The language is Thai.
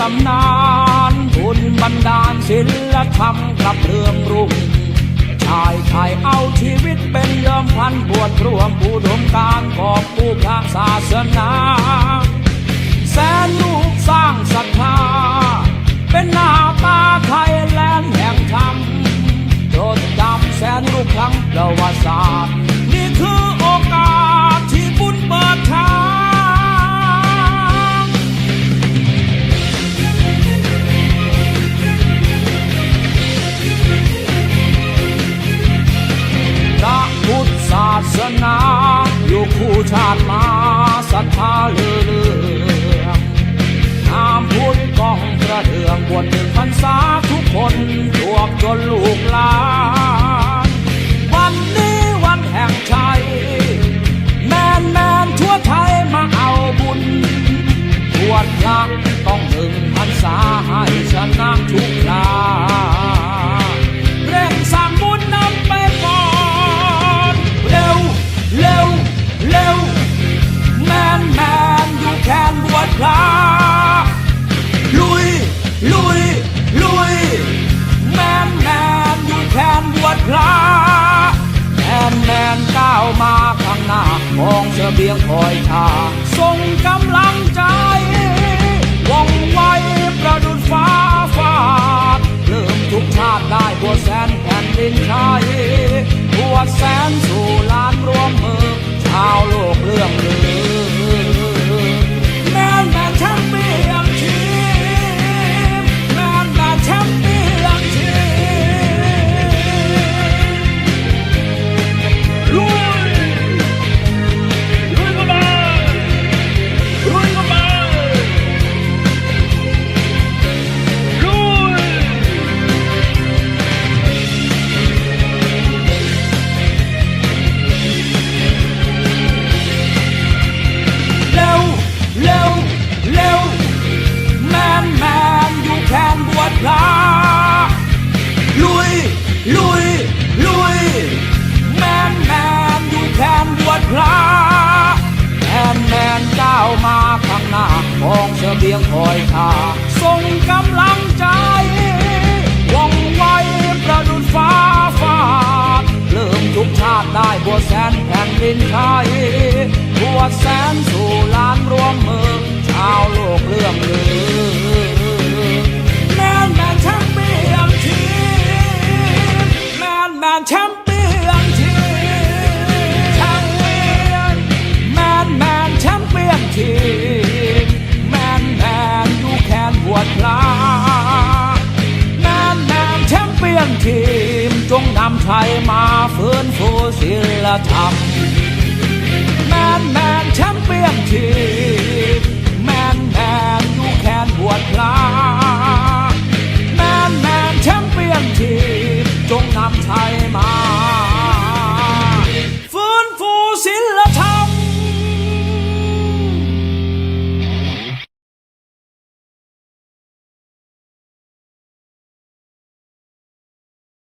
ตำนานบุญบันดาลศิลธรรมกลับเรื่องรุ่งชายไทยเอาชีวิตเป็นเดิมพันบวชรวมผู้ดมการขอบผู้พระศาสนาแสนลูกสร้างศรัทธา เป็นหน้าตาไทยแลนด์แห่งธรรมจดจำแสนลูกครั้งประวัติศาสตร์ ชาติมาศรัทธาเลือเลืองนามพุทธกองกระเดืองบวชหนึ่งพรรษาทุกคนรวบจนลูกหลาน วันนี้วันแห่งชัยแมนแมนทั่วไทยมาเอาบุญบวชพระต้องหนึ่งพรรษาให้ชนะทุกราเร่งสร้าง พระลุย ลุย ลุย แมนแมนอยู่แคนบวชพระแมนแมนก้าวมาข้างหน้ามองเสบียงคอยท่าส่งกำลังใจว่องไวประดุจฟ้าฟาดเริ่มทุกชาติได้บัวแสนแผ่นดินไทยบัวแสนสู่ล้านรวมมือชาวโลกเรื่องลือ คอยท่าส่งกำลังใจว่องไวประดุจฟ้าฟาดเริ่มทุกชาติได้บัวแสนแผ่นดินไทยบัวแสนสู่ล้านรวมมือชาวโลกเรื่องลือแมนแมนแชมเปี้ยนทีมแมนแมนแชมเปี้ยนามไทยมาฟื้นฟูศิลธรรม แมนแมนแชมเปี้ยนทีมแมนแมนอยู่แคนบวดพระแมนแมนแชมเปี้ยนทีมจงนำไทยมา